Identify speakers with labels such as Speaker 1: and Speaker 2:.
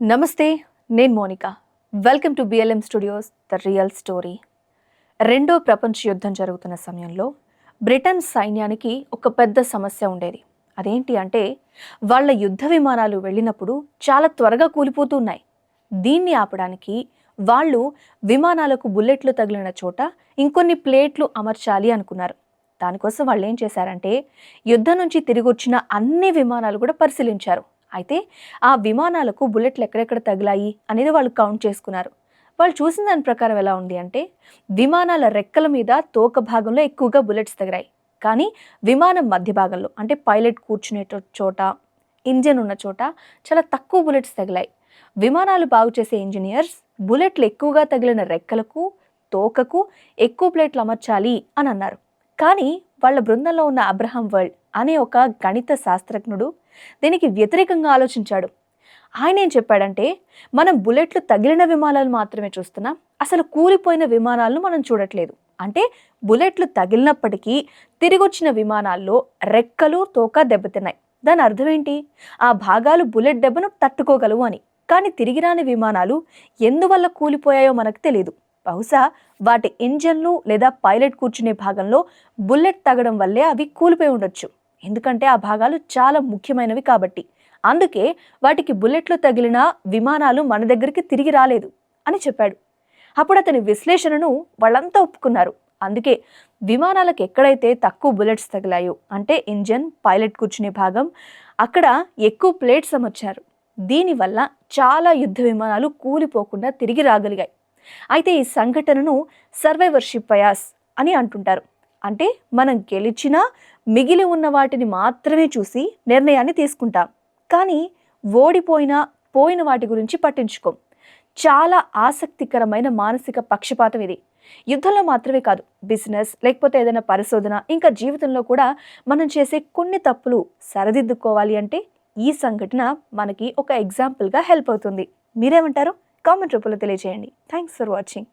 Speaker 1: నమస్తే నేను Monika. Welcome to BLM studios the real story. రెండో ప్రపంచ యుద్ధం జరుగుతున్న సమయంలో బ్రిటన్ సైన్యానికి ఒక పెద్ద సమస్య ఉండేది. అదేంటి అంటే వాళ్ళ యుద్ధ విమానాలు వెళ్ళినప్పుడు చాలా త్వరగా కూలిపోతున్నాయి దీన్ని ఆపడానికి వాళ్ళు విమానాలకు బుల్లెట్లు తగిలిన చోట ఇంకొన్ని ప్లేట్లు అమర్చాలి అనుకున్నారు. దానికోసం వాళ్ళు ఏం చేశారంటే యుద్ధం నుంచి తిరిగి వచ్చిన అన్ని విమానాలు కూడా పరిశీలించారు. అయితే ఆ విమానాలకు బుల్లెట్లు ఎక్కడెక్కడ తగిలాయి అనేది వాళ్ళు కౌంట్ చేసుకున్నారు. వాళ్ళు చూసిన దాని ప్రకారం ఎలా ఉంది అంటే విమానాల రెక్కల మీద తోక భాగంలో ఎక్కువగా బుల్లెట్స్ తగిలాయి. కానీ విమానం మధ్య భాగంలో అంటే పైలట్ కూర్చునే చోట ఇంజన్ ఉన్న చోట చాలా తక్కువ బుల్లెట్స్ తగిలాయి. విమానాలు బాగు చేసే ఇంజనీర్స్ బుల్లెట్లు ఎక్కువగా తగిలిన రెక్కలకు తోకకు ఎక్కువ ప్లేట్లు అమర్చాలి అని అన్నారు. కానీ వాళ్ళ బృందంలో ఉన్న అబ్రహం వరల్డ్ అనే ఒక గణిత శాస్త్రజ్ఞుడు దీనికి వ్యతిరేకంగా ఆలోచించాడు. ఆయన ఏం చెప్పాడంటే మనం బుల్లెట్లు తగిలిన విమానాలు మాత్రమే చూస్తున్నాం అసలు కూలిపోయిన విమానాలను మనం చూడట్లేదు. అంటే బుల్లెట్లు తగిలినప్పటికీ తిరిగొచ్చిన విమానాల్లో రెక్కలు తోక దెబ్బతిన్నాయి. దాని అర్థం ఏంటి? ఆ భాగాలు బుల్లెట్ దెబ్బను తట్టుకోగలవు అని. కానీ తిరిగి రాని విమానాలు ఎందువల్ల కూలిపోయాయో మనకు తెలియదు బహుశా వాటి ఇంజన్లు లేదా పైలట్ కూర్చునే భాగంలో బుల్లెట్ తగడం వల్లే అవి కూలిపోయి ఉండొచ్చు. ఎందుకంటే ఆ భాగాలు చాలా ముఖ్యమైనవి కాబట్టి. అందుకే వాటికి బుల్లెట్లు తగిలిన విమానాలు మన దగ్గరికి తిరిగి రాలేదు అని చెప్పాడు. అప్పుడు అతని విశ్లేషణను వాళ్ళంతా ఒప్పుకున్నారు. అందుకే విమానాలకు ఎక్కడైతే తక్కువ బుల్లెట్స్ తగిలాయో అంటే ఇంజన్ పైలట్ కూర్చునే భాగం అక్కడ ఎక్కువ ప్లేట్స్ అమర్చారు. దీనివల్ల చాలా యుద్ధ విమానాలు కూలిపోకుండా తిరిగి రాగలిగాయి. అయితే ఈ సంఘటనను సర్వైవర్షిప్ పయాస్ అని అంటుంటారు. అంటే మనం గెలిచినా మిగిలి ఉన్న వాటిని మాత్రమే చూసి నిర్ణయాన్ని తీసుకుంటాం. కానీ ఓడిపోయినా పోయిన వాటి గురించి పట్టించుకోం. చాలా ఆసక్తికరమైన మానసిక పక్షపాతం ఇది. యుద్ధంలో మాత్రమే కాదు బిజినెస్ లేకపోతే ఏదైనా పరిశోధన ఇంకా జీవితంలో కూడా మనం చేసే కొన్ని తప్పులు సరిదిద్దుకోవాలి అంటే ఈ సంఘటన మనకి ఒక ఎగ్జాంపుల్గా హెల్ప్ అవుతుంది. మీరేమంటారు? కామెంట్ రూపంలో తెలియజేయండి థ్యాంక్స్ ఫర్ వాచింగ్